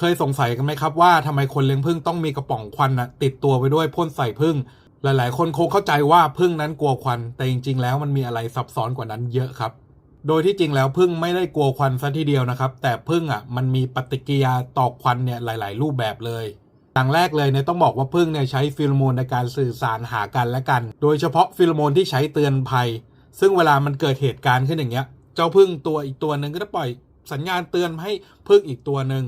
เคยสงสัยกันไหมครับว่าทำไมคนเลี้ยงผึ้งต้องมีกระป๋องควันนะติดตัวไปด้วยพ่นใส่ผึ้งหลาย ๆ คนคงเข้าใจว่าผึ้งนั้นกลัวควัน แต่จริง ๆ แล้วมันมีอะไรซับซ้อนกว่านั้นเยอะครับ โดยที่จริงแล้วผึ้งไม่ได้กลัวควันซะทีเดียวนะครับ แต่ผึ้งอะมันมีปฏิกิริยาต่อควันเนี่ยหลาย ๆ รูปแบบเลยอย่างแรกเลยเนี่ยต้องบอกว่าผึ้งเนี่ยใช้ฟิโลโมนในการสื่อสารหากันและกัน โดยเฉพาะฟิโลโมนที่ใช้เตือนภัย ซึ่งเวลามันเกิดเหตุการณ์ขึ้นอย่างเงี้ย เจ้าผึ้งตัวอีกตัวหนึ่งก็จะปล่อยสัญญาณเตือนให้ผึ้งอีกตัวหนึ่ง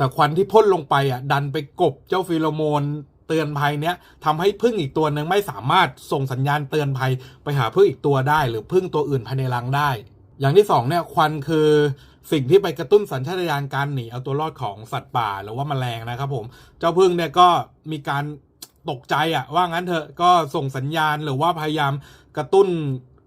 แต่ควันที่พ่นลงไปอะดันไปกบเจ้าฟิโลโมนเตือนภัยเนี้ยทำให้พึ่งอีกตัวหนึ่งไม่สามารถส่งสัญญาณเตือนภัยไปหาพึ่งอีกตัวได้ หรือพึ่งตัวอื่นภายในรังได้ อย่างที่สองเนี่ยควันคือสิ่งที่ไปกระตุ้นสัญชาตญาณการหนีเอาตัวรอดของสัตว์ป่าหรือว่าแมลงนะครับผม เจ้าพึ่งเนี่ยก็มีการตกใจอะว่างั้นเถอะก็ส่งสัญญาณหรือว่าพยายามกระตุ้น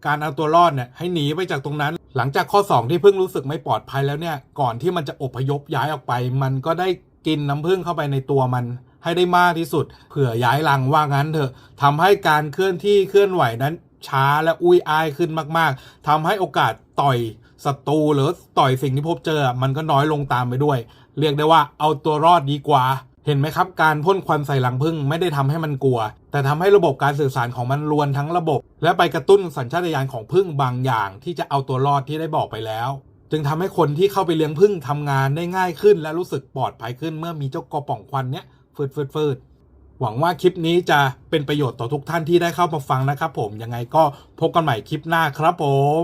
การเอาตัวรอดเนี่ยให้หนีไปจากตรงนั้น หลังจากข้อ 2 ที่เพึ่งรู้สึกไม่ปลอดภัยแล้วเนี่ยก่อนที่มันจะอพยพย้ายออกไป มันก็ได้กินน้ำพึ่งเข้าไปในตัวมันให้ได้มากที่สุด เผื่อย้ายรังว่างั้นเถอะทำให้การเคลื่อนที่เคลื่อนไหวนั้นช้าและอุ้ยอายขึ้นมาก ๆทำให้โอกาสต่อยศัตรูหรือต่อยสิ่งที่พบเจอ มันก็น้อยลงตามไปด้วย เรียกได้ว่าเอาตัวรอดดีกว่า เห็นไหมครับ การพ่นควันใส่รังผึ้งไม่ได้ทำให้มันกลัว แต่ทำให้ระบบการสื่อสารของมันรวนทั้งระบบ และไปกระตุ้นสัญชาตญาณของผึ้งบางอย่าง ที่จะเอาตัวรอดที่ได้บอกไปแล้ว จึงทำให้คนที่เข้าไปเลี้ยงผึ้งทำงานได้ง่ายขึ้น และรู้สึกปลอดภัยขึ้นเมื่อมีเจ้ากระป๋องควันเนี้ยฟืดฟืดฟืดหวังว่าคลิปนี้จะเป็นประโยชน์ต่อทุกท่านที่ได้เข้ามาฟังนะครับ ผมยังไงก็พบกันใหม่คลิปหน้าครับผม